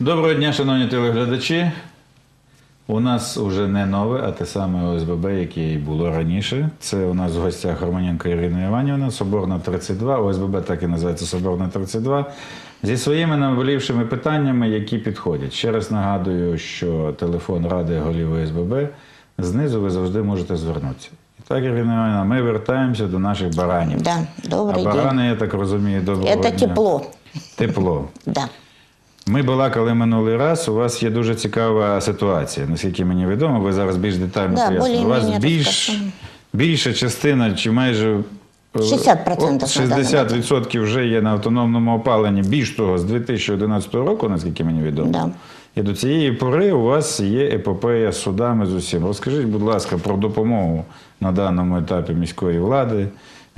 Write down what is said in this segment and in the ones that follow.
Доброго дня, шановні телеглядачі. У нас вже не нове, а те саме ОСББ, яке і було раніше. Це у нас в гостях Романенко Ірина Іванівна, Соборна 32. ОСББ так і називається Соборна 32. Зі своїми наболівшими питаннями, які підходять. Ще раз нагадую, що телефон Ради голів ОСББ знизу ви завжди можете звернутися. І так, Ірина Іванівна, ми вертаємося до наших баранів. Да, а добрый день. барани, я так розумію, доброго дня. тепло. Тепло. Да. Ми балакали минулий раз. У вас є дуже цікава ситуація. Наскільки мені відомо, ви зараз більш детально Да, пояснили. У вас більш, більша частина, чи майже е, 60% на 60% вже є на автономному опаленні. Більш того, з 2011 року, наскільки мені відомо. Да. І до цієї пори у вас є епопея з судами з усім. Розкажіть, будь ласка, про допомогу на даному етапі міської влади,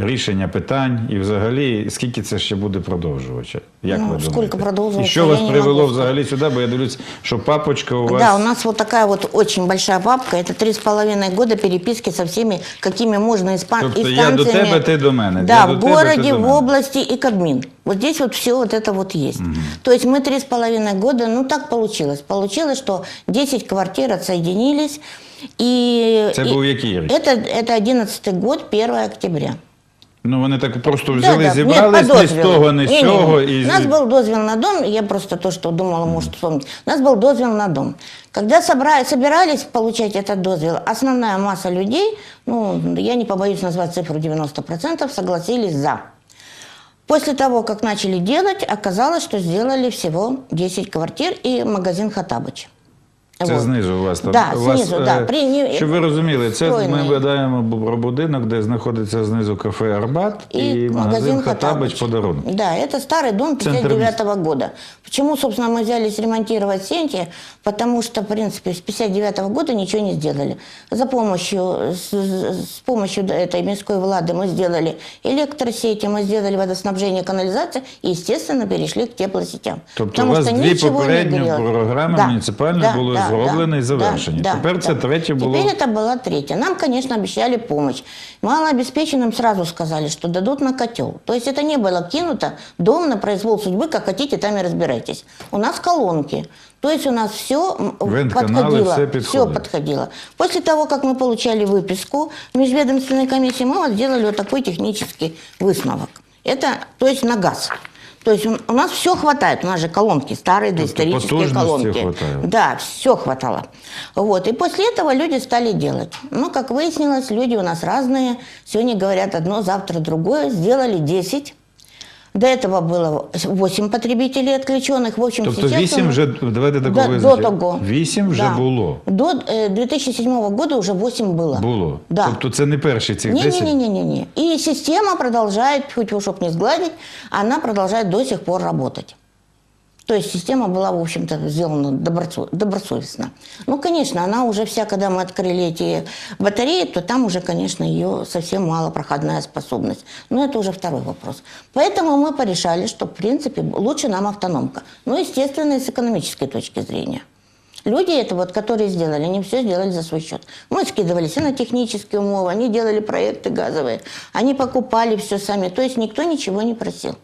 рішення питань і взагалі скільки це ще буде продовжувача? Як Ну, ви скільки думаєте? продовжувача, І що я вас не привело можу взагалі сюди? Бо я дивлюсь, що папочка у вас. Да, у нас вот такая вот очень большая папка. Это три с половиной года переписки со всеми, какими можно испан... Тобто я до инстанциями. тебе, ти до мене. Да, я в до тебе, ти городе, до в мене. области и Кабмин. Вот здесь вот все вот это вот есть. То есть мы три с половиной года, ну так получилось. Получилось, что 10 квартир отсоединились. И, Це и був який рік? Это, это 11 год, 1 октября. Ну вони так просто Да, взяли, да. зібрались Нет, по ні з дозвілу. того, ні з Не-не-не. цього. У І... нас был дозвел на дом, я просто то, что думала, может вспомнить. У нас был дозвел на дом. Когда собра- собирались получать этот дозвел, основная масса людей, ну, я не побоюсь назвать цифру 90%, согласились за. После того, как начали делать, оказалось, что сделали всего 10 квартир и магазин Хатабыч. Це Вот. знизу у вас там. Да, у вас, знизу, е, да. При- не- Щоб ви розуміли, це ми встроєний. видаємо про будинок, де знаходиться знизу кафе Арбат і, магазин Хатабич подарунок. Да, это старый дом Центр 59 года. Почему, собственно, мы взялись ремонтировать Сенти? Потому что, в принципе, с 59 года ничего не сделали. За помощью, с, с помощью этой мирской влады мы сделали электросети, мы сделали водоснабжение, канализацию и, естественно, перешли к теплосетям. Тобто у вас дві ничего не попередні горело. програми муніципальні були зроблені і завершені. Тепер це третє було- Теперь это была третья. Нам, конечно, обещали помощь. Малообеспеченным сразу сказали, что дадут на котел. То есть это не было кинуто дом на произвол судьбы, как хотите, там и разбирайтесь. У нас колонки. То есть у нас все Вентканалы, подходило. все все подходит. подходило. После того, как мы получали выписку в межведомственной комиссии, мы вот сделали вот такой технический высновок. Это, то есть на газ. То есть у- у нас все хватает, у нас же колонки, старые доисторические потужности колонки. хватает. Да, все хватало. Вот. И после этого люди стали делать. Ну, как выяснилось, люди у нас разные. Сегодня говорят одно, завтра другое. Сделали 10. До этого было 8 потребителей отключенных. В общем, Тобто сейчас вісім у- вже, давайте так Да, до визначимо. того. Вісім вже Да. було. До э, 2007 года уже 8 было. Було. Да. Тобто це не перші цих 10? Не-не-не-не-не. И система продолжает, хоть чтобы не сгладить, она продолжает до сих пор работать. То есть система была, в общем-то, сделана добросо- добросовестно. Ну, конечно, она уже вся, когда мы открыли эти батареи, то там уже, конечно, ее совсем мало проходная способность. Но это уже второй вопрос. Поэтому мы порешали, что, в принципе, лучше нам автономка. Ну, естественно, и с экономической точки зрения. Люди это вот, которые сделали, они все сделали за свой счет. Мы скидывались и на технические умовы, они делали проекты газовые, они покупали все сами. То есть никто ничего не просил.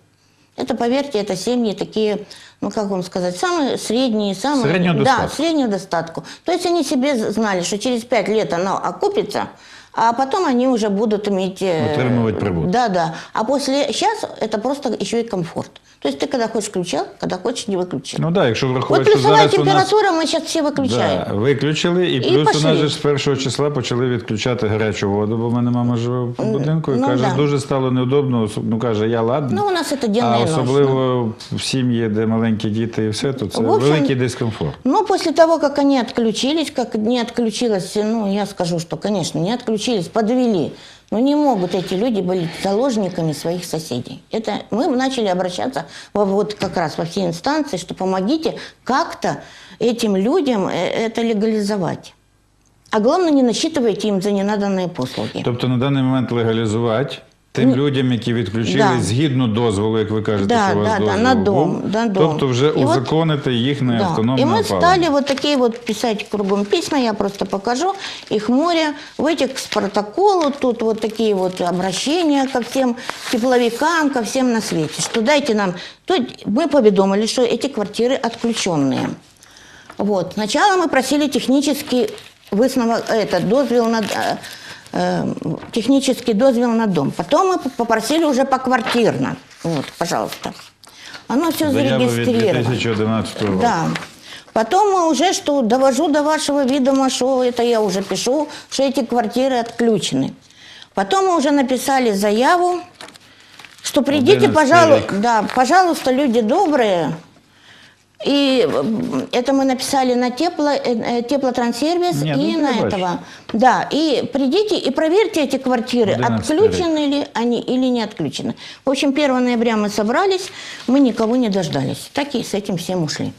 Это, поверьте, это семьи такие, ну как вам сказать, самые средние, самые... Среднего Да, достатка. среднюю достатку. То есть они себе знали, что через пять лет оно окупится, а потом они уже будут иметь... э, Отримывать прибуток. Да, да. А после... Сейчас это просто еще и комфорт. То есть ты когда хочешь включал, когда хочешь не выключил. Ну так, якщо вот врахувати, що плюсовая зараз у нас... температура, мы сейчас все выключаем. Да, виключили, і, І плюс у пошли. нас же з першого числа почали відключати гарячу воду, бо в мене мама живе в будинку і ну каже, да. дуже стало неудобно. особ- Ну каже, я ладно. Ну, у нас это денно а и ночно. особливо в сім'ї, де маленькі діти і все, то це В общем, великий дискомфорт. Ну, после того, как они отключились, как не отключилась, ну, я скажу, что, конечно, не отключились, подвели. Но не могут эти люди быть заложниками своих соседей. Это мы начали обращаться во- вот как раз во все инстанции, что помогите как-то этим людям э, это легализовать. А главное, не насчитывайте им за ненаданные послуги. Тобто на даний момент легалізувати Тим людям, які відключили Да. згідно дозволу, як ви кажете, Да, що у вас да, да, дозвіл на був. дом, на дом. Тобто вже І от- узаконити їхнє Да. автономне И мы опалення. стали вот такие вот писать кругом письма, я просто покажу, их море, в этих с протоколу, тут вот такие вот обращения ко всем тепловикам, ко всем на свете, что дайте нам, тут мы поведомили, что эти квартиры отключенные. Вот. Сначала мы просили технический высновок, это, дозвел на, э, э, технический дозвел на дом. Потом мы попросили уже поквартирно. Вот, пожалуйста. Оно все зарегистрировано. 2011 року. Да. Потом мы уже что довожу до вашего ведома, что это я уже пишу, что эти квартиры отключены. Потом мы уже написали заяву, что придите, 11 пожалуйста, век. да, пожалуйста, люди добрые. И м, это мы написали на тепло, э, э, теплотрансервис Нет, и ну, на я бачу. этого. Да, и придите и проверьте эти квартиры, 11 отключены ли они или не отключены. В общем, 1 ноября мы собрались, мы никого не дождались. Так и с этим всем ушли.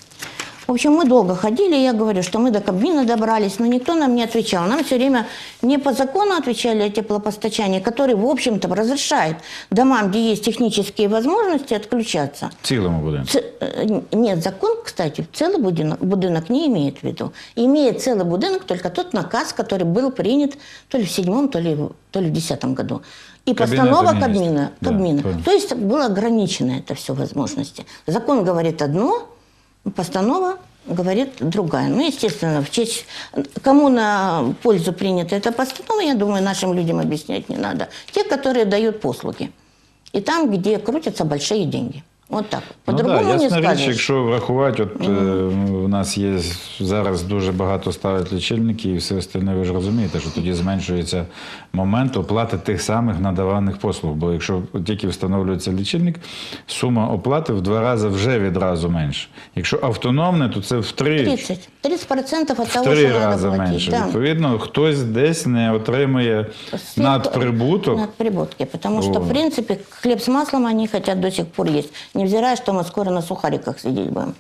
В общем, мы долго ходили, я говорю, что мы до Кабмина добрались, но никто нам не отвечал. Нам все время не по закону отвечали о теплопостачании, который, в общем-то, разрешает домам, где есть технические возможности, отключаться. Цілому будинку. Ц- э, Нет, закон, кстати, целый будинок, будинок не имеет в виду. Имеет целый будинок только тот наказ, который был принят то ли в седьмом, то ли, то ли в десятом году. И Кабинета постанова. Кабмина. Да, Кабмина. понял. То есть было ограничено это все возможности. Закон говорит одно, постанова говорит другая. Ну, естественно, в честь, кому на пользу принята эта постанова, я думаю, нашим людям объяснять не надо. Те, которые дают послуги. И там, где крутятся большие деньги. Так. Ну, По-другому да, не ясна річ, якщо врахувати, от е, у нас є зараз дуже багато ставить лічильників і все остальне, ви ж розумієте, що тоді зменшується момент оплати тих самих надаваних послуг. Бо якщо тільки встановлюється лічильник, сума оплати в два рази вже відразу менше. Якщо автономне, то це в три, 30. 30% от в того, рази менше. Да. Відповідно, хтось десь не отримує Сверх- надприбуток. Надприбутки. Что, Вот. в принципе, хлеб с маслом они хотят до сих пор есть. Невзирая, что мы скоро на сухариках сидеть будем.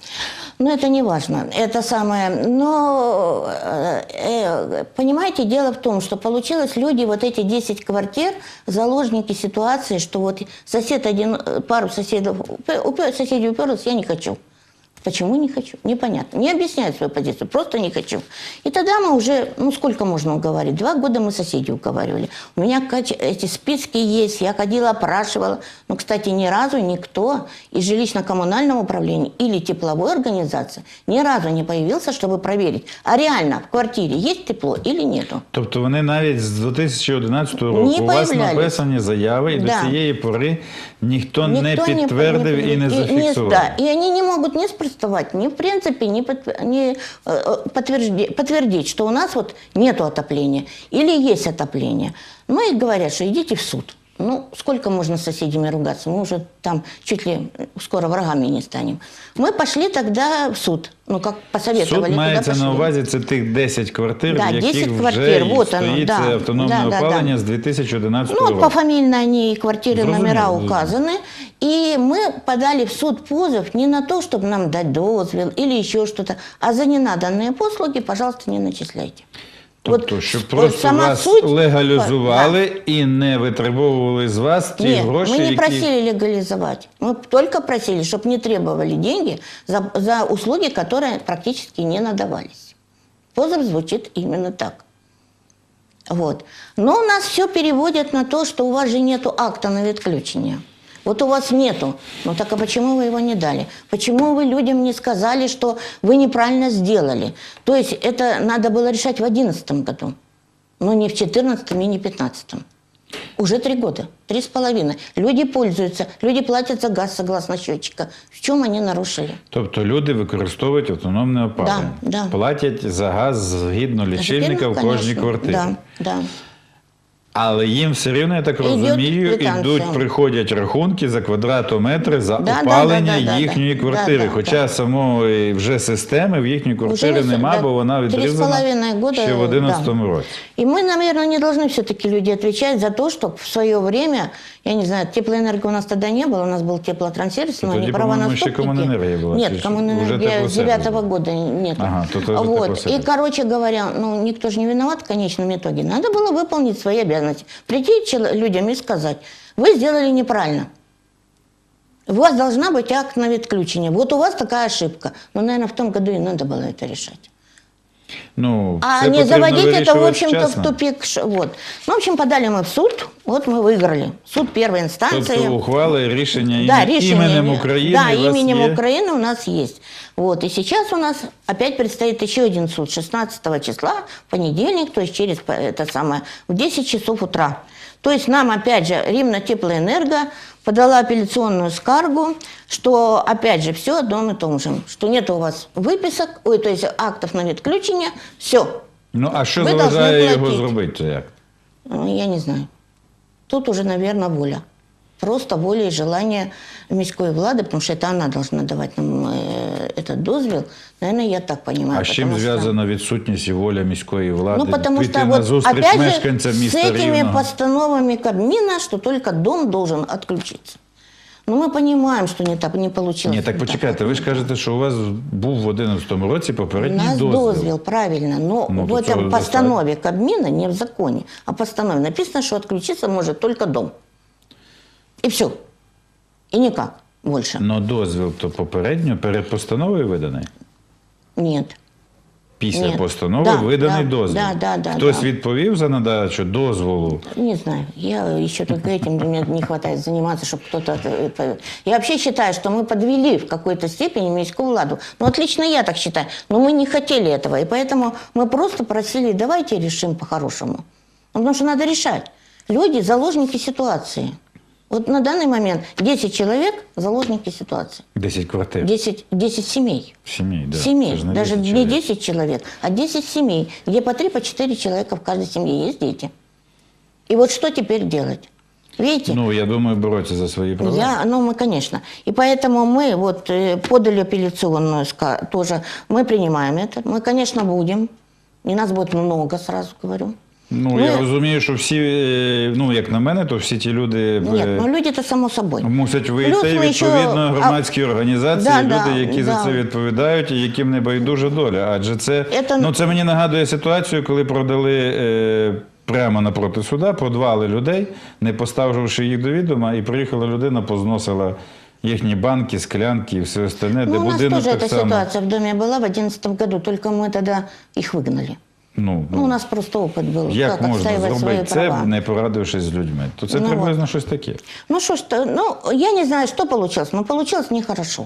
Но это не важно. Это самое... Но, э, э, понимаете, дело в том, что получилось люди, вот эти 10 квартир, заложники ситуации, что вот сосед один, э, пару соседов, соседей уперлась, я не хочу. Почему не хочу? Непонятно. Не объясняют свою позицию, просто не хочу. И тогда мы уже, ну сколько можно уговорить? Два года мы соседей уговаривали. У меня кач- эти списки есть, я ходила, опрашивала. Но, кстати, ни разу никто из жилищно-коммунального управления или тепловой организации ни разу не появился, чтобы проверить, а реально в квартире есть тепло или нету. Тобто вони навіть з 2011 року Не у вас появлялись. написані заяви, і Да. до цієї пори ніхто, не Никто підтвердив і не и- зафіксував. да, и они не могут не спростовать, ни в принципе, не, под, не, э, э, подтвердить, что у нас вот нету отопления или есть отопление. Ну и говорят, что идите в суд. Ну, сколько можно с соседями ругаться? Мы уже там чуть ли скоро врагами не станем. Мы пошли тогда в суд. Ну, как посоветовали. Суд туда мається пошли. на увазі це тих 10 квартир, Да, в яких 10 вже квартир, і вот оно, стоїть да. це автономне Да, да, опалення да. з 2011 Ну, вот року. пофамильно они и квартиры, Зрозуміло, номера зрозуміло. указаны. И мы подали в суд позов не на то, чтобы нам дать дозвел или еще что-то, а за ненаданные послуги, пожалуйста, не начисляйте. Тобто, щоб вот просто сама вас суть- легалізували і не витребовували з вас ті Нет, гроші, мы не які... просили легализовать. Мы только просили, чтобы не требовали деньги за, за услуги, которые практически не надавались. Позов звучит именно так. Вот. Но у нас все переводят на то, что у вас же нету акта на отключение. Вот у вас нету. Ну так а почему вы его не дали? Почему вы людям не сказали, что вы неправильно сделали? То есть это надо было решать в 2011 году, но не в 2014 и не в 2015. Уже три года, три с половиной. Люди пользуются, люди платят за газ согласно счетчика. В чем они нарушили? Тобто люди використовують автономне опалення. да. Платять за газ згідно лічильника в Конечно, кожній квартирі. Да, да. Але їм все рівно, я так розумію, ідуть, приходять рахунки за квадратометри за Да, опалення да, да, да, їхньої да. квартири. Да, да, Хоча да. самої вже системи в їхній квартирі нема, да, бо вона відрізана года, ще в 11 да. році. І ми, мабуть, не повинні все-таки люди відповідати за то, щоб в своє время, я не знаю, теплоэнергии у нас тогда не было, у нас был теплотранссервис, но они по-моему, правонаступники. еще коммунэнергия была, Нет, коммунэнергия с девятого года нет. Ага, то тоже вот. И, короче говоря, ну, никто же не виноват в конечном итоге. Надо было выполнить свои обязанности. Прийти людям и сказать, вы сделали неправильно. У вас должна быть акт на відключення. Вот у вас такая ошибка. Ну, наверное, в том году и надо было это решать. Ну, А це не потрібно заводить это, в вирішувати общем-то, вчасно. в тупик. Ш- Вот. Ну, в общем, подали мы в суд. Вот мы выиграли. Суд первой инстанции. Тобто ухвали рішення Да, ім'я- решение. іменем України. Да, у вас именем є? Украины у нас есть. Вот. И сейчас у нас опять предстоит еще один суд 16 числа, в понедельник, то есть через по- это самое, в 10 часов утра. То есть нам опять же Римна Теплоэнерго подала апелляционную скаргу, что опять же все одном и том же, что нет у вас выписок, ой, то есть актов на відключення, все. Ну, а що Ви заважає должны його платити. зробити? Це як? Ну, Я не знаю. Тут уже, наверное, воля. Просто воля и желание міської влади, потому что это она должна давать нам э, этот дозвіл. Наверное, я так понимаю. А з чим потому что- зв'язана відсутність і воля міської влади Ну, потому піти что на вот зустріч опять же мешканцям с міста этими Рівного? постановами Кабмина, что только дом должен отключиться. Ну, мы понимаем, что не так, не получилось. Ні, так не почекайте, ви ж кажете, що у вас був в 11 році У попередній нас дозвіл. дозвіл, правильно, но Ну, в то цього этом постанове Кабмина, не в законе, а постанове написано, что отключиться может только дом. И все. И никак больше. Но дозвіл то попередньо перед постановою виданий? Нет. Після Ні. постанови Да, виданий да, дозвіл. да, да, да, Хтось да. відповів за надачу дозволу. Не знаю, я еще только этим мне не хватает заниматься, чтобы кто-то... это- это- Я вообще считаю, что мы подвели в какой-то степени міську владу. Ну, отлично я так считаю. Но мы не хотели этого, и поэтому мы просто просили, давайте решим по-хорошему. Ну, Потому что надо решать. Люди – заложники ситуации. Вот на данный момент 10 человек – заложники ситуации. 10 квартир. 10, 10 семей. Сімей, да. семей, Це ж не даже 10 не чоловік. 10 человек, а 10 семей, где по 3, по 4 человека в каждой семье есть дети. И вот что теперь делать? Видите? Ну, я думаю, боротися за свої права. Я, ну, мы, конечно. И поэтому мы вот э, подали апелляционную, ска- тоже мы принимаем это. Мы, конечно, будем. И нас будет много, сразу говорю. Ну, Ми- я розумію, що всі, е, ну, як на мене, то всі ті люди Нет, е, ну люди-то само собой. мусять вийти, Плюс ми ще- відповідно, а- громадські організації, Да, люди, да, які за да. це відповідають і яким не байдужа доля. Адже це, Это- ну, це мені нагадує ситуацію, коли продали е, прямо напроти суда, продавали людей, не поставивши їх до відома, і приїхала людина, позносила їхні банки, склянки і все остальне, де Ну, у нас будинок тоже так эта само. ситуация в доме была в 2011 году, только мы тогда их выгнали. Ну, Ну, у нас просто опыт был, як как можна зробити це, права. не порадившись з людьми? То це Ну, приблизно щось таке. Ну что ж, ну, я не знаю, что получилось, но получилось нехорошо.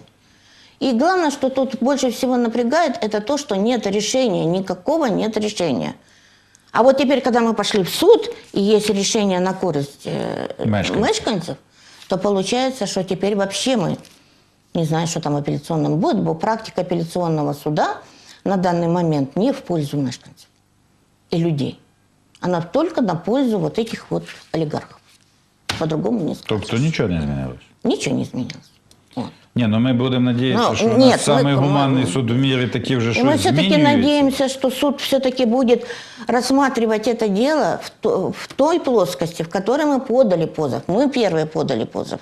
И главное, что тут больше всего напрягает, это то, что нет решения, никакого нет решения. А вот теперь, когда мы пошли в суд, и есть решение на користь э, Мешканцев. мешканцев, то получается, что теперь вообще мы не знаю, что там апелляционным будет, бо практика апелляционного суда на данный момент не в пользу мешканцев и людей. Она только на пользу вот этих вот олигархов. По-другому не скажешь. Тобто нічого не змінилось. Ничего не изменилось. Вот. Ні, ну ми будемо надіятися, Ну, що у ні, нас самий ми- гуманний ми- суд в мірі такі вже И щось мы все-таки змінюється. надеемся, что суд все-таки будет рассматривать это дело в, то- в той плоскости, в которой мы подали позов. Мы первые подали позов.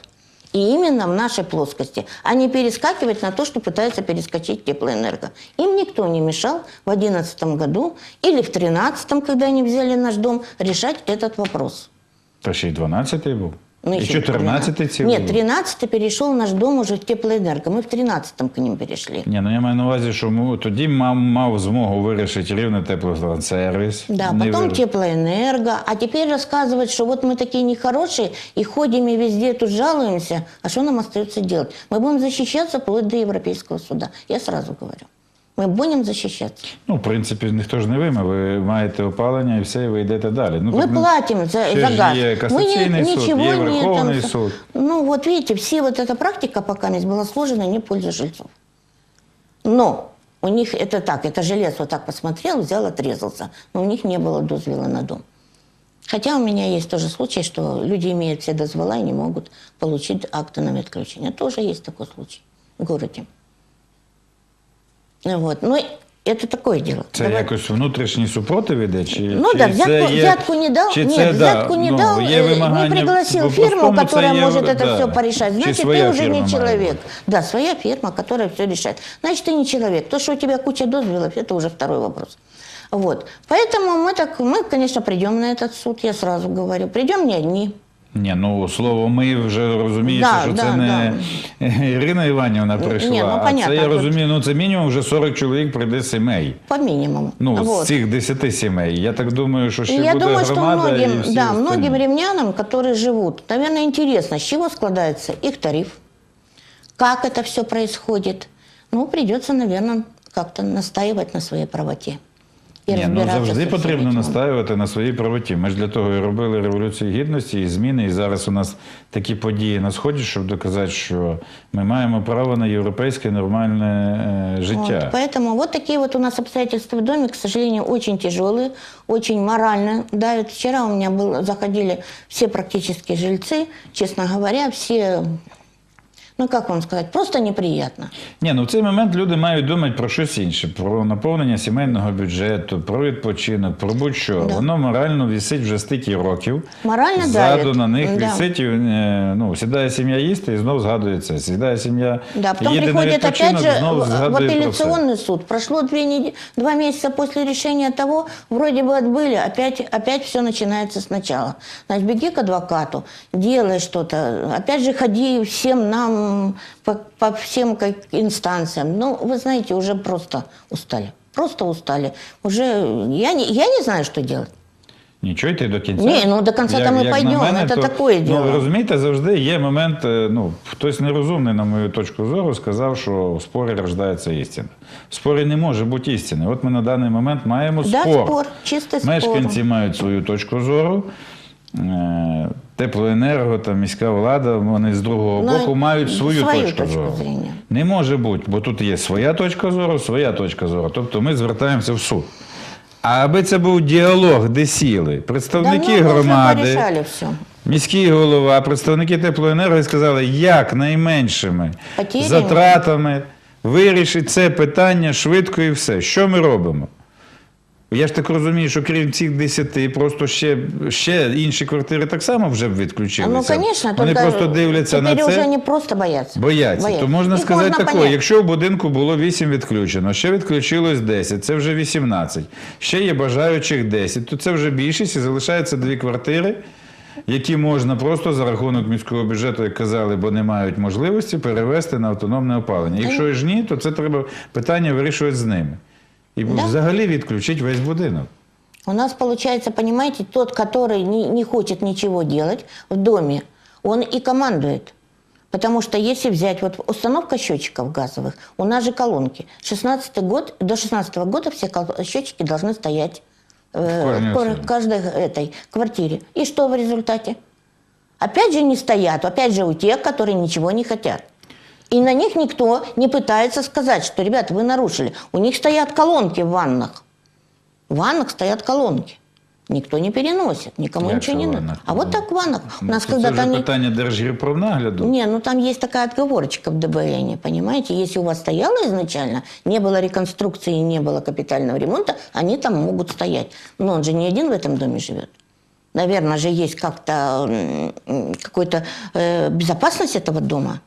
И именно в нашей плоскости, а не перескакивать на то, что пытается перескочить теплоэнерго. Им никто не мешал в 2011 году или в 2013, когда они взяли наш дом, решать этот вопрос. Та ще й 12-й був. Ну, і еще 14-й цілий Нет, був. 13 перешел наш дом уже в теплоэнерго. Мы в 13 к ним перешли. Ні, ну я маю на увазі, що ми тоді мав, мав змогу вирішити рівне теплотранссервіс. Да, Не потом вирішив. теплоэнерго. А теперь рассказывать, что вот мы такие нехорошие и ходим и везде тут жалуемся. А что нам остается делать? Мы будем защищаться вплоть до Европейского суда. Я сразу говорю. Мы будем защищаться. Ну, в принципі, ніхто ж не виме. Ви маєте опалення і все, і ви йдете далі. Ну, Мы тут, платим за, ще за ж газ. Є Мы касаційний суд, ничего є не Верховний там- суд. Ну, вот видите, все вот эта практика пока здесь была сложена не в пользу жильцов. Но у них это так, это желез вот так посмотрел, взял, отрезался. Но у них не было дозвела на дом. Хотя у меня есть тоже случай, что люди имеют все дозвола и не могут получить акты на отключение. Тоже есть такой случай в городе. Вот. Ну, это такое дело. Це Давай- якось внутрішній супротив іде? Чи, Ну чи да, це взятку, є, взятку не дал. Чи Нет, це, взятку да, не ну, дал, є э, вимагання, не пригласил по фирму, простому це которая є, может это да. все порешать. Чи Значит, своя ты уже фірма не має человек. бути? Да, своя фирма, которая все решает. Значит, ты не человек. То, что у тебя куча дозвелов, это уже второй вопрос. Вот. Поэтому мы так, мы, конечно, придем на этот суд, я сразу говорю. Придем не одни. Ні, ну слово ми вже розумієш, Да, що да, це не Ірина Іванівна прийшла. Ні, ну, а понятно, це я тут- розумію, ну це мінімум вже 40 чоловік прийде сімей. По минимуму. Ну, Вот. з цих 10 сімей. Я так думаю, що ще И я буде думаю, что громада і многим, всі да, остальні. многим римлянам, которые живут, наверное, интересно, с чего складывается их тариф, как это все происходит. Ну, придется, наверное, как-то настаивать на своей правоте. И Ні, ну разбираться завжди со всем потрібно этим. настаювати на своїй правоті. Ми ж для того і робили революцію гідності і зміни. І зараз у нас такі події на сході, щоб доказати, що ми маємо право на європейське нормальне е, життя. Вот, поэтому вот такие вот у нас обстоятельства в доме, к сожалению, очень тяжелые, очень морально давят. Вчера у меня был, заходили все практически жильцы, честно говоря, все, ну как вам сказать, просто неприятно. Ні, ну в цей момент люди мають думати про щось інше: про наповнення сімейного бюджету, про відпочинок, про будь-що. Да. Воно морально вісить вже стільки років. Морально Ззаду давить. на них Да. вісить, і, е, ну, сідає сім'я їсти і знов згадується. Сідає сім'я Да, потом їде на приходит опять відпочинок, же знов в, в згадує про це. апелляционный суд. Прошло две неде- два месяца после решения того, вроде бы отбыли, опять, опять все начинается сначала. Значит, беги к адвокату, делай что-то. Опять же, ходи всем нам по, по всем как инстанциям. Ну, вы знаете, уже просто устали. Просто устали. Уже я не, я не знаю, что делать. Нічого йти до кінця. Ні, ну, до кінця Як- там ми як пойдемо, мене, це то, такое Ну, діло. ви розумієте, завжди є момент, е, ну, хтось нерозумний, на мою точку зору, сказав, що в спорі рождається істина. В спорі не може бути істини. От ми на даний момент маємо Да, спор. спор, чистий спор. Мешканці мають свою точку зору. Е, Теплоенерго та міська влада, вони з другого Ну, боку мають свою, свою точку, точку зору. зрення. Не може бути, бо тут є своя точка зору, своя точка зору. Тобто ми звертаємося в суд. А аби це був діалог, де сіли представники Давно мы громади, все. міський голова, представники теплоенерго і сказали, як найменшими Потерями. затратами вирішить це питання швидко і все. Що ми робимо? Я ж так розумію, що крім цих десяти, просто ще, ще інші квартири так само вже б відключилися. Ну, конечно, Вони просто дивляться на це. уже не просто боятся. Бояться. То можна сказати таке, понять. якщо в будинку було 8 відключено, ще відключилось 10, це вже 18. Ще є бажаючих 10, то це вже більшість і залишається дві квартири, які можна просто за рахунок міського бюджету, як казали, бо не мають можливості перевести на автономне опалення. Якщо ж ні, то це треба питання вирішувати з ними. І Да. взагалі відключити весь будинок. У нас получается, понимаете, тот, который не, не хочет ничего делать в доме, он и командует. Потому что если взять вот установка счетчиков газовых, у нас же колонки. 16 год, до 16 года все кол- счетчики должны стоять э, каждой в кор- особи. каждой этой квартире. И что в результате? Опять же не стоят, опять же у тех, которые ничего не хотят. И на них никто не пытается сказать, что, ребята, вы нарушили. У них стоят колонки в ваннах. В ваннах стоят колонки. Никто не переносит, никому Як ничего це не надо. А вот так в ваннах. У нас Ну, це когда-то вже они... питання Держгірпромнагляду. Не, ну там есть такая отговорочка в ДБН, понимаете? Если у вас стояло изначально, не было реконструкции, не было капитального ремонта, они там могут стоять. Но он же не один в этом доме живет. Наверное же есть как-то какой-то э, безопасность этого дома.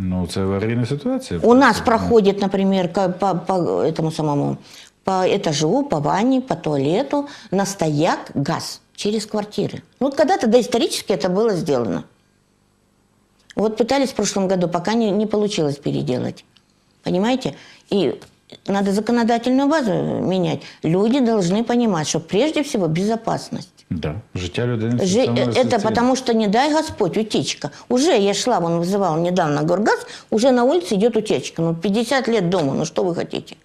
Ну, це аварійна ситуація. У нас проходит, например, по, по этому самому, по этажу, по ванне, по туалету на стояк газ через квартиры. Вот когда-то доисторически это было сделано. Вот пытались в прошлом году, пока не, не получилось переделать. Понимаете? И надо законодательную базу менять. Люди должны понимать, что прежде всего безопасность. Да. Життя людини Жи- это потому что, не дай Господь, утечка. Уже я шла, вон вызывал недавно Горгаз, уже на улице идет утечка. Ну, 50 лет дома, ну что вы хотите?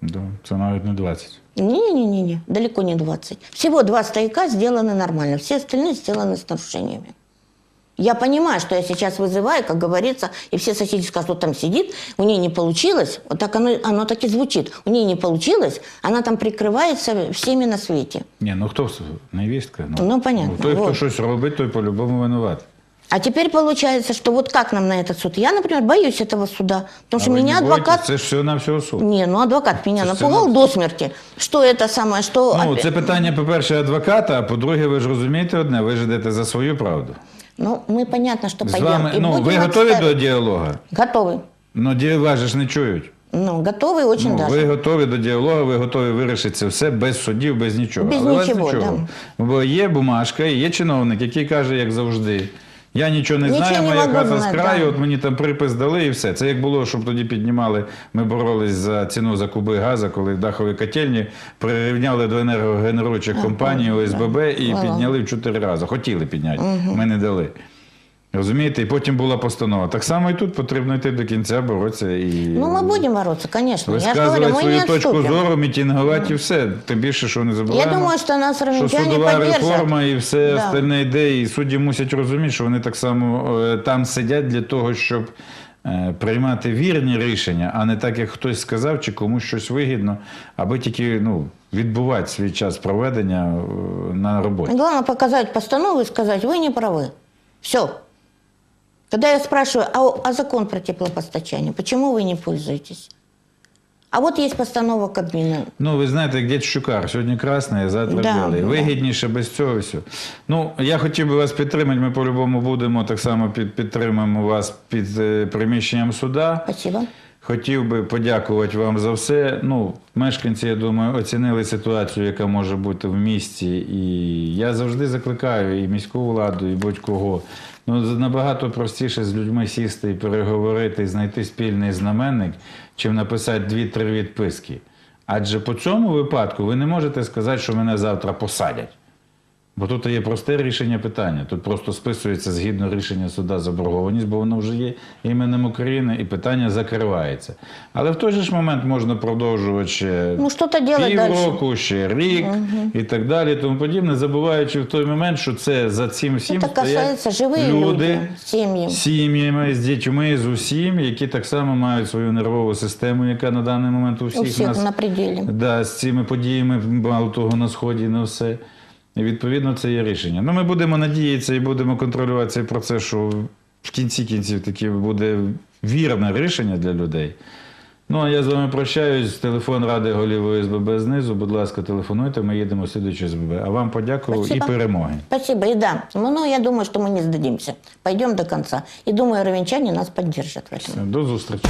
Да, це навіть не 20. Не-не-не, далеко не 20. Всего два стояка сделаны нормально, все остальные сделаны с нарушениями. Я понимаю, что я сейчас вызываю, как говорится, и все соседи скажут, что там сидит, у нее не получилось, вот так оно, оно так и звучит, у нее не получилось, она там прикрывается всеми на свете. Ні, ну хто це? Невістка. Ну, понятно, той, хто вот. щось робить, той по-любому винуват. А теперь получается, что вот как нам на этот суд? Я, например, боюсь этого суда, потому что А ви меня не боїтесь? адвокат... Це ж всього на всього суд. Не, ну адвокат меня Это ж напугал всё до смерти. Что это самое, что... Ну, опять- це питання, по-перше, адвоката, а по-друге, ви ж розумієте одне, ви ж йдете за свою правду. Ну, мы понятно, что З пойдем. вами, и ну, будем ви готові до отстаивать. діалогу? Готовы. Ну, ді- вас же ж не чують. Ну, готовы очень Ну, даже. ви готові до діалогу, ви готові вирішити це все без судів, без нічого. Без Але у вас нічого, нічого. Бо є бумажка, і є чиновник, який каже, як завжди. Я нічого не Нічого знаю, не моя можу хата з знати, краю, да. от мені там припис дали і все. Це як було, щоб тоді піднімали. Ми боролись за ціну за куби газу, коли дахові котельні прирівняли до енергогенеруючих компаній ОСББ і Ага. підняли в чотири рази. Хотіли підняти, ми не дали. Розумієте, і потім була постанова. Так само і тут потрібно йти до кінця, боротися і Ну, мы будем бороться, конечно. Я же висказувати говорю, мы свою не точку отступим. зору, мітингувати і все. Тим більше, що не Я забуваємо. думаю, что нас що ровенчане судова поддержат. реформа і все Да. остальне йде, і судді мусять розуміти, що вони так само е, там сидять для того, щоб е, приймати вірні рішення, а не так, як хтось сказав, чи комусь щось вигідно, аби тільки ну, відбувати свій час проведення е, на роботі. Главное показать постанову и сказать, вы не правы. Все. Когда я спрашиваю, а, а закон про теплопостачание, почему вы не пользуетесь? А вот есть постанова Кабмина. Ну, ви знаєте, як дід Щукар, сьогодні красне, завтра Да, білий. да. Вигідніше без цього всього. Ну, я хотів би вас підтримати, ми по-любому будемо так само під, підтримаємо вас під е, приміщенням суда. Спасибо. Хотів би подякувати вам за все. Ну, мешканці, я думаю, оцінили ситуацію, яка може бути в місті. І я завжди закликаю і міську владу, і будь-кого. Ну, набагато простіше з людьми сісти і переговорити, і знайти спільний знаменник, чим написати дві-три відписки. Адже по цьому випадку ви не можете сказати, що мене завтра посадять. Бо тут є просте рішення питання. Тут просто списується згідно рішення суда заборгованість, бо воно вже є іменем України, і питання закривається. Але в той же ж момент можна продовжувати ще Ну, півроку, ще рік і так далі, тому подібне, забуваючи в той момент, що це за цим всім Это касается стоять живые люди, з сім'ями, з дітьми, з усім, які так само мають свою нервову систему, яка на даний момент у всіх, У всех нас на пределе. Да, з цими подіями, мало того, на сході, на все. І відповідно це є рішення. Ну, ми будемо надіятися і будемо контролювати цей процес, що в кінці кінців таки буде вірне рішення для людей. Ну, а я з вами прощаюсь. Телефон Ради голів ОСББ знизу. Будь ласка, телефонуйте, ми їдемо в слідуючий СББ. А вам подякував і перемоги. Спасибо. И да, ну, я думаю, что мы не сдадимся. Пойдем до конца. И думаю, ровенчане нас поддержат в этом. До зустрічі.